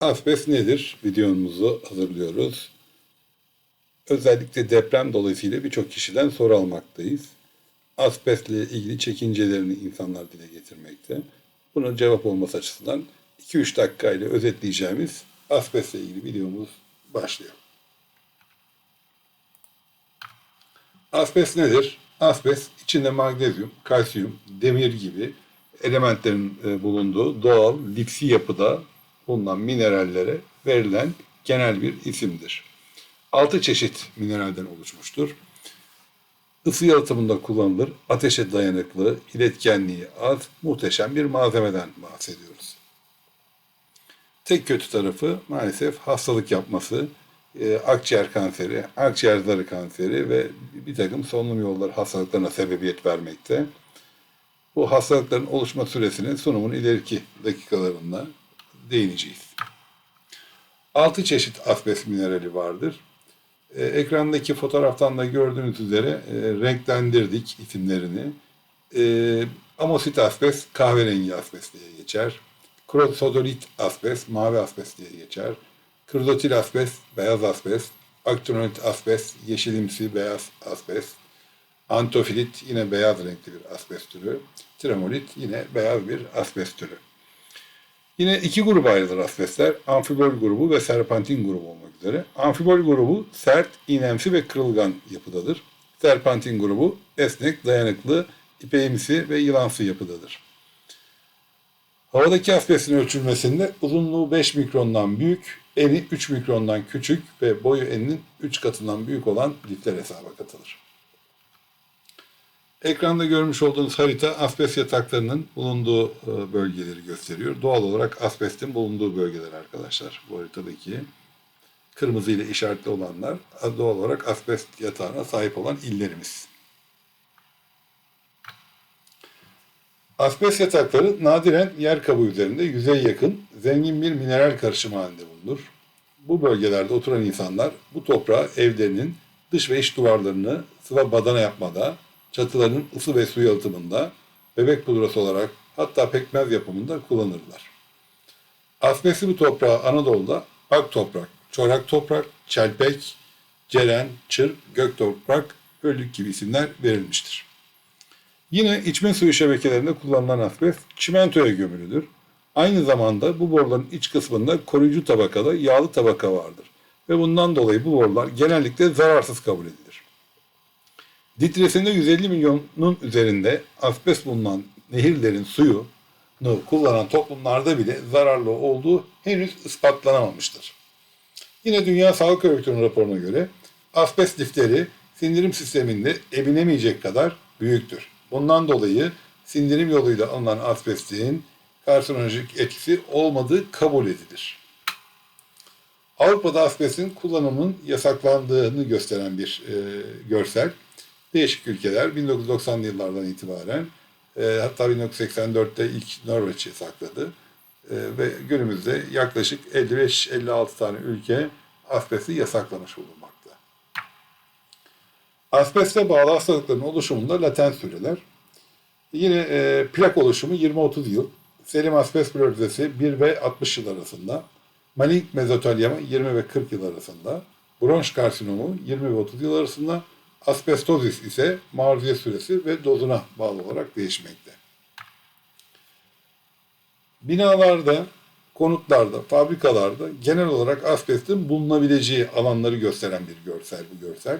Asbest nedir? Videomuzu hazırlıyoruz. Özellikle deprem dolayısıyla birçok kişiden soru almaktayız. Asbestle ilgili çekincelerini insanlar dile getirmekte. Bunun cevap olması açısından 2-3 dakika ile özetleyeceğimiz asbestle ilgili videomuz başlıyor. Asbest nedir? Asbest içinde magnezyum, kalsiyum, demir gibi elementlerin e, bulunduğu doğal lipsi yapıda bulunan minerallere verilen genel bir isimdir. Altı çeşit mineralden oluşmuştur. Isı yalıtımında kullanılır, ateşe dayanıklı, iletkenliği az, muhteşem bir malzemeden bahsediyoruz. Tek kötü tarafı maalesef hastalık yapması, e, akciğer kanseri, akciğer zarı kanseri ve bir takım solunum yolları hastalıklarına sebebiyet vermekte. Bu hastalıkların oluşma süresinin sunumun ileriki dakikalarında değineceğiz. 6 çeşit asbest minerali vardır. E, ekrandaki fotoğraftan da gördüğünüz üzere e, renklendirdik isimlerini. E, amosit asbest kahverengi asbest diye geçer. Krosodolit asbest mavi asbest diye geçer. Kırdotil asbest beyaz asbest. Aktinonit asbest yeşilimsi beyaz asbest. Antofilit yine beyaz renkli bir asbest türü. Tremolit yine beyaz bir asbest türü. Yine iki gruba ayrılır asbestler. Amfibol grubu ve serpentin grubu olmak üzere. Amfibol grubu sert, iğnemsi ve kırılgan yapıdadır. Serpentin grubu esnek, dayanıklı, ipeğimsi ve yılansı yapıdadır. Havadaki asbestin ölçülmesinde uzunluğu 5 mikrondan büyük, eni 3 mikrondan küçük ve boyu eninin 3 katından büyük olan lifler hesaba katılır. Ekranda görmüş olduğunuz harita asbest yataklarının bulunduğu e, bölgeleri gösteriyor. Doğal olarak asbestin bulunduğu bölgeler arkadaşlar. Bu haritadaki kırmızı ile işaretli olanlar doğal olarak asbest yatağına sahip olan illerimiz. Asbest yatakları nadiren yer kabuğu üzerinde yüzeye yakın zengin bir mineral karışımı halinde bulunur. Bu bölgelerde oturan insanlar bu toprağı evlerinin dış ve iç duvarlarını sıva badana yapmada, çatıların ısı ve su yalıtımında, bebek pudrası olarak hatta pekmez yapımında kullanırlar. Asbestli bu toprağı Anadolu'da ak toprak, çorak toprak, çelpek, ceren, çır, gök toprak, bölük gibi isimler verilmiştir. Yine içme suyu şebekelerinde kullanılan asbest çimentoya gömülüdür. Aynı zamanda bu boruların iç kısmında koruyucu tabakada yağlı tabaka vardır. Ve bundan dolayı bu borular genellikle zararsız kabul edilir. Litresinde 150 milyonun üzerinde asbest bulunan nehirlerin suyunu kullanan toplumlarda bile zararlı olduğu henüz ispatlanamamıştır. Yine Dünya Sağlık Örgütü'nün raporuna göre asbest lifleri sindirim sisteminde eminemeyecek kadar büyüktür. Bundan dolayı sindirim yoluyla alınan asbestin karsinolojik etkisi olmadığı kabul edilir. Avrupa'da asbestin kullanımının yasaklandığını gösteren bir e, görsel. Değişik ülkeler 1990'lı yıllardan itibaren e, hatta 1984'te ilk Norveç yasakladı. E, ve günümüzde yaklaşık 55-56 tane ülke asbesti yasaklamış bulunmakta. Asbeste bağlı hastalıkların oluşumunda latent süreler. Yine e, plak oluşumu 20-30 yıl. Serum asbest florözesi 1 ve 60 yıl arasında. Malign mezotelyama 20 ve 40 yıl arasında. Bronş karsinomu 20 ve 30 yıl arasında. Asbestozis ise maruziyet süresi ve dozuna bağlı olarak değişmekte. Binalarda, konutlarda, fabrikalarda genel olarak asbestin bulunabileceği alanları gösteren bir görsel bu görsel.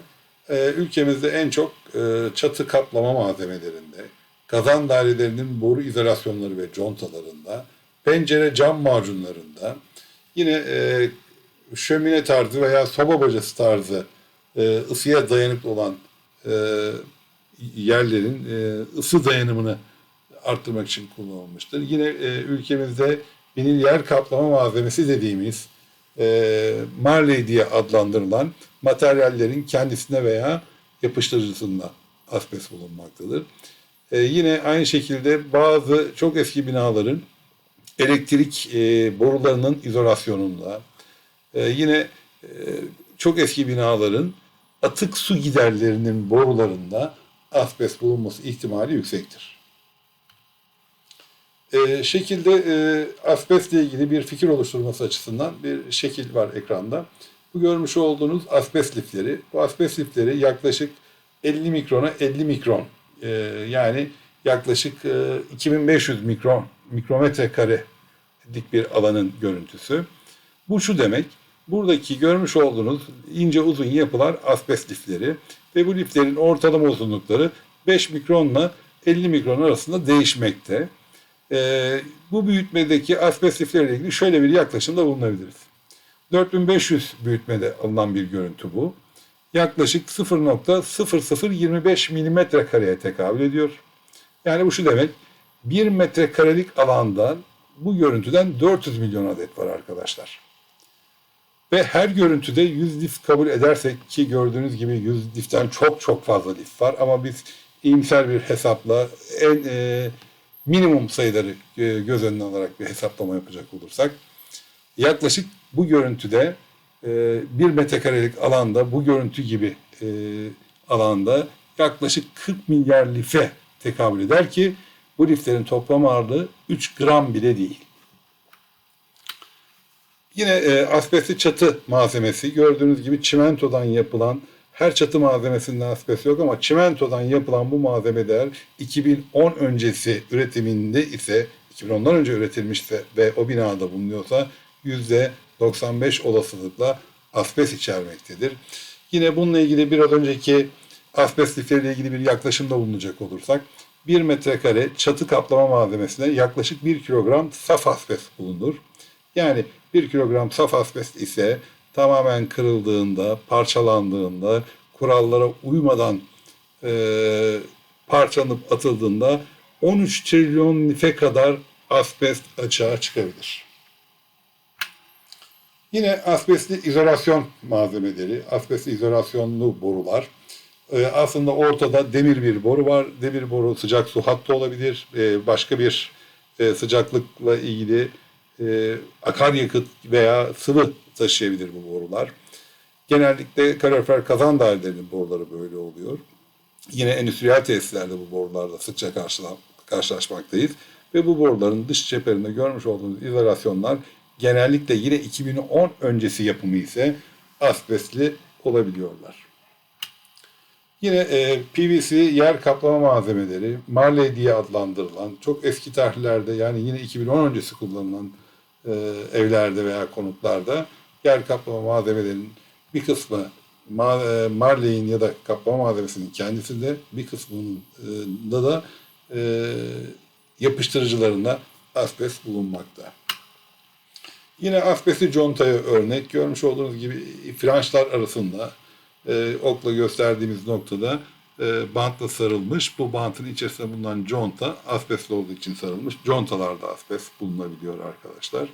Ee, ülkemizde en çok e, çatı kaplama malzemelerinde, kazan dairelerinin boru izolasyonları ve contalarında, pencere cam macunlarında, yine e, şömine tarzı veya soba bacası tarzı e, ısıya dayanıklı olan e, yerlerin e, ısı dayanımını arttırmak için kullanılmıştır. Yine ülkemizde vinil yer kaplama malzemesi dediğimiz e, Marley diye adlandırılan materyallerin kendisine veya yapıştırıcısında asbest bulunmaktadır. Yine aynı şekilde bazı çok eski binaların elektrik borularının izolasyonunda, yine çok eski binaların atık su giderlerinin borularında asbest bulunması ihtimali yüksektir. E, şekilde e, asbestle ilgili bir fikir oluşturması açısından bir şekil var ekranda. Bu görmüş olduğunuz asbest lifleri. Bu asbest lifleri yaklaşık 50 mikrona 50 mikron e, yani yaklaşık e, 2500 mikron mikrometre kare dik bir alanın görüntüsü. Bu şu demek. Buradaki görmüş olduğunuz ince uzun yapılar asbest lifleri ve bu liflerin ortalama uzunlukları 5 mikronla 50 mikron arasında değişmekte. Ee, bu büyütmedeki asbest lifleriyle ilgili şöyle bir yaklaşımda bulunabiliriz. 4500 büyütmede alınan bir görüntü bu. Yaklaşık 0.0025 milimetre kareye tekabül ediyor. Yani bu şu demek, 1 metrekarelik alandan bu görüntüden 400 milyon adet var arkadaşlar. Ve her görüntüde 100 lif kabul edersek ki gördüğünüz gibi 100 liften çok çok fazla lif var ama biz iyimser bir hesapla en e, minimum sayıları e, göz önüne alarak bir hesaplama yapacak olursak yaklaşık bu görüntüde e, bir metrekarelik alanda bu görüntü gibi e, alanda yaklaşık 40 milyar life tekabül eder ki bu liflerin toplam ağırlığı 3 gram bile değil. Yine e, asbestli çatı malzemesi gördüğünüz gibi çimentodan yapılan her çatı malzemesinde asbest yok ama çimentodan yapılan bu malzemeler 2010 öncesi üretiminde ise 2010'dan önce üretilmişse ve o binada bulunuyorsa %95 olasılıkla asbest içermektedir. Yine bununla ilgili biraz önceki asbest lifleriyle ilgili bir yaklaşımda bulunacak olursak 1 metrekare çatı kaplama malzemesine yaklaşık 1 kilogram saf asbest bulunur. Yani 1 kilogram saf asbest ise tamamen kırıldığında, parçalandığında, kurallara uymadan e, parçalanıp atıldığında 13 trilyon life kadar asbest açığa çıkabilir. Yine asbestli izolasyon malzemeleri, asbestli izolasyonlu borular. Ee, aslında ortada demir bir boru var. Demir boru sıcak su hattı olabilir. Ee, başka bir e, sıcaklıkla ilgili e, akaryakıt veya sıvı taşıyabilir bu borular. Genellikle kalorifer kazan dairelerinin boruları böyle oluyor. Yine endüstriyel tesislerde bu borularla sıkça karşıla- karşılaşmaktayız. Ve bu boruların dış çeperinde görmüş olduğunuz izolasyonlar genellikle yine 2010 öncesi yapımı ise asbestli olabiliyorlar. Yine e, PVC yer kaplama malzemeleri, Marley diye adlandırılan çok eski tarihlerde yani yine 2010 öncesi kullanılan e, evlerde veya konutlarda yer kaplama malzemelerinin bir kısmı e, Marley'in ya da kaplama malzemesinin kendisinde bir kısmında da e, yapıştırıcılarında asbest bulunmakta. Yine asbestli contaya örnek görmüş olduğunuz gibi flanşlar arasında e, okla gösterdiğimiz noktada e, bantla sarılmış. Bu bantın içerisinde bulunan conta asbestli olduğu için sarılmış. Contalarda asbest bulunabiliyor arkadaşlar.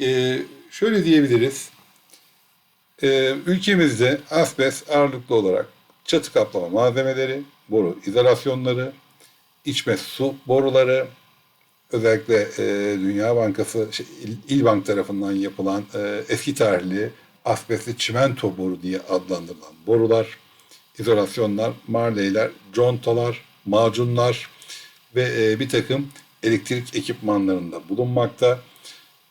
E, şöyle diyebiliriz. E, ülkemizde asbest ağırlıklı olarak çatı kaplama malzemeleri, boru izolasyonları, içme su boruları, özellikle e, Dünya Bankası, şey, İl, İlbank tarafından yapılan e, eski tarihli asbestli çimento boru diye adlandırılan borular, izolasyonlar, marleyler, contalar, macunlar ve e, bir takım elektrik ekipmanlarında bulunmakta.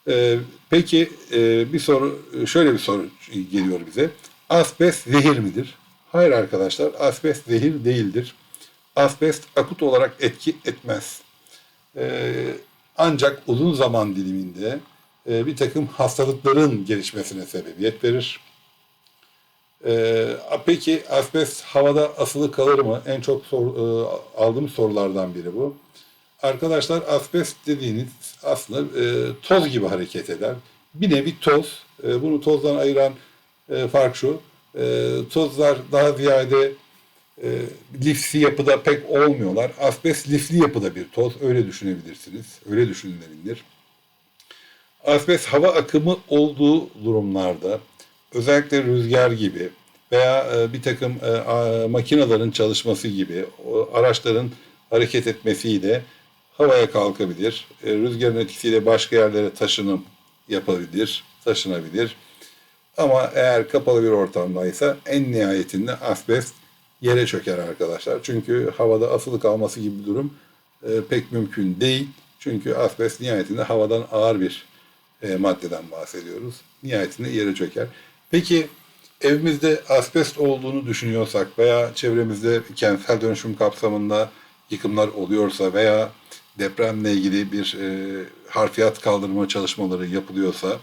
E, peki e, bir soru, şöyle bir soru geliyor bize. Asbest zehir midir? Hayır arkadaşlar, asbest zehir değildir. Asbest akut olarak etki etmez. Ee, ancak uzun zaman diliminde e, bir takım hastalıkların gelişmesine sebebiyet verir. Ee, peki asbest havada asılı kalır mı? En çok sor, e, aldığım sorulardan biri bu. Arkadaşlar asbest dediğiniz aslında e, toz gibi hareket eder. Bir nevi toz. E, bunu tozdan ayıran e, fark şu. E, tozlar daha ziyade e, lifli yapıda pek olmuyorlar. Asbest lifli yapıda bir toz. Öyle düşünebilirsiniz. Öyle düşünülebilir. Asbest hava akımı olduğu durumlarda özellikle rüzgar gibi veya e, bir takım e, makinelerin çalışması gibi araçların hareket etmesiyle havaya kalkabilir. E, rüzgarın etkisiyle başka yerlere taşınım yapabilir, taşınabilir. Ama eğer kapalı bir ortamdaysa en nihayetinde asbest yere çöker arkadaşlar. Çünkü havada asılı kalması gibi bir durum pek mümkün değil. Çünkü asbest nihayetinde havadan ağır bir e, maddeden bahsediyoruz. Nihayetinde yere çöker. Peki evimizde asbest olduğunu düşünüyorsak veya çevremizde kentsel dönüşüm kapsamında yıkımlar oluyorsa veya depremle ilgili bir e, harfiyat kaldırma çalışmaları yapılıyorsa,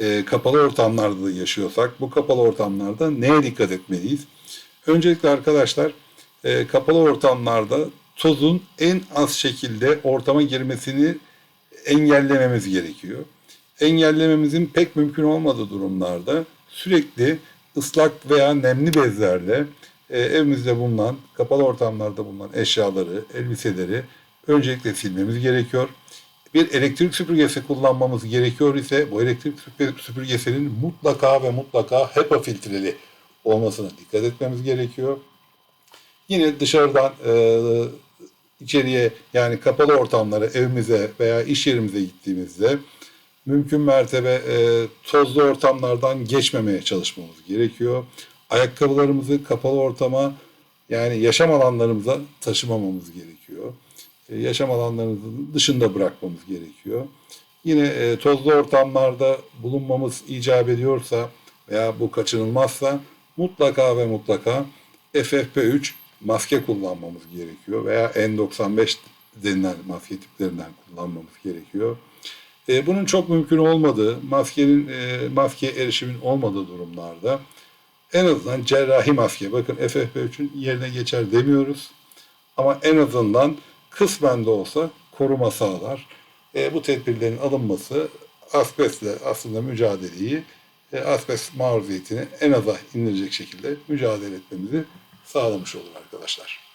e, kapalı ortamlarda da yaşıyorsak bu kapalı ortamlarda neye dikkat etmeliyiz? Öncelikle arkadaşlar e, kapalı ortamlarda tozun en az şekilde ortama girmesini engellememiz gerekiyor. Engellememizin pek mümkün olmadığı durumlarda sürekli ıslak veya nemli bezlerle e, evimizde bulunan, kapalı ortamlarda bulunan eşyaları, elbiseleri öncelikle silmemiz gerekiyor. Bir elektrik süpürgesi kullanmamız gerekiyor ise bu elektrik süpür- süpürgesinin mutlaka ve mutlaka HEPA filtreli olmasına dikkat etmemiz gerekiyor. Yine dışarıdan e, içeriye yani kapalı ortamlara, evimize veya iş yerimize gittiğimizde mümkün mertebe e, tozlu ortamlardan geçmemeye çalışmamız gerekiyor. Ayakkabılarımızı kapalı ortama yani yaşam alanlarımıza taşımamamız gerekiyor. E, yaşam alanlarımızın dışında bırakmamız gerekiyor. Yine e, tozlu ortamlarda bulunmamız icap ediyorsa veya bu kaçınılmazsa mutlaka ve mutlaka FFP3 maske kullanmamız gerekiyor veya N95 denilen maske tiplerinden kullanmamız gerekiyor. E, bunun çok mümkün olmadığı, maskenin e, maske erişimin olmadığı durumlarda en azından cerrahi maske, bakın FFP3'ün yerine geçer demiyoruz ama en azından kısmen de olsa koruma sağlar. E, bu tedbirlerin alınması asbestle aslında mücadeleyi, e, asbest maruziyetini en aza indirecek şekilde mücadele etmemizi sağlamış olur arkadaşlar.